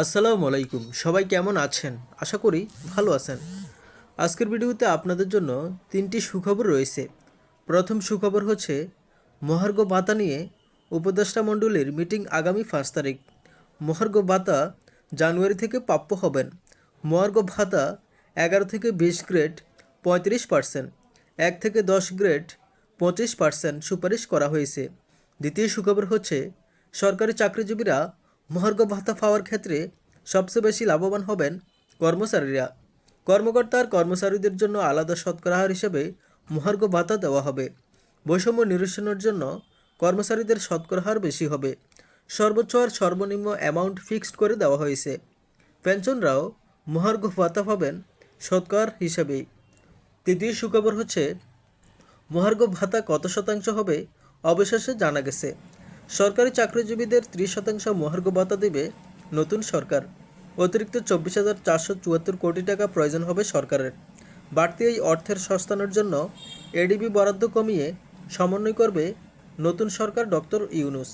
আসসালামু আলাইকুম। সবাই কেমন আছেন? আশা করি ভালো আছেন। আজকের ভিডিওতে আপনাদের জন্য তিনটি সুখবর রয়েছে। প্রথম সুখবর হচ্ছে, মহার্ঘ ভাতা নিয়ে উপদেষ্টা মণ্ডলীর মিটিং আগামী পাঁচ তারিখ। মহার্ঘ ভাতা জানুয়ারি থেকে প্রাপ্য হবেন। মহার্ঘ ভাতা এগারো থেকে বিশ গ্রেড পঁয়ত্রিশ পার্সেন্ট, এক থেকে দশ গ্রেড পঁচিশ পার্সেন্ট সুপারিশ করা হয়েছে। দ্বিতীয় সুখবর হচ্ছে, সরকারি চাকরিজীবীরা মহার্ঘ ভাতা পাওয়ার ক্ষেত্রে সবচেয়ে বেশি লাভবান হবেন কর্মচারীরা। কর্মকর্তা আর কর্মচারীদের জন্য আলাদা শতকরা হার হিসেবে মহার্ঘ ভাতা দেওয়া হবে। বৈষম্য নিরসনের জন্য কর্মচারীদের শতকরা হার বেশি হবে। সর্বোচ্চ আর সর্বনিম্ন অ্যামাউন্ট ফিক্সড করে দেওয়া হয়েছে। পেনশনরাও মহার্ঘ ভাতা পাবেন শতকর হিসেবেই। তৃতীয় সুখবর হচ্ছে, মহার্ঘ ভাতা কত শতাংশ হবে অবশেষে জানা গেছে। সরকারি চাকরিজীবীদের ত্রিশ শতাংশ মহার্ঘ ভাতা দেবে নতুন সরকার। অতিরিক্ত চব্বিশ হাজার চারশো চুয়াত্তর কোটি টাকা প্রয়োজন হবে সরকারের। বাড়তি এই অর্থের সংস্থানের জন্য এডিবি বরাদ্দ কমিয়ে সমন্বয় করবে নতুন সরকার ডক্টর ইউনুস।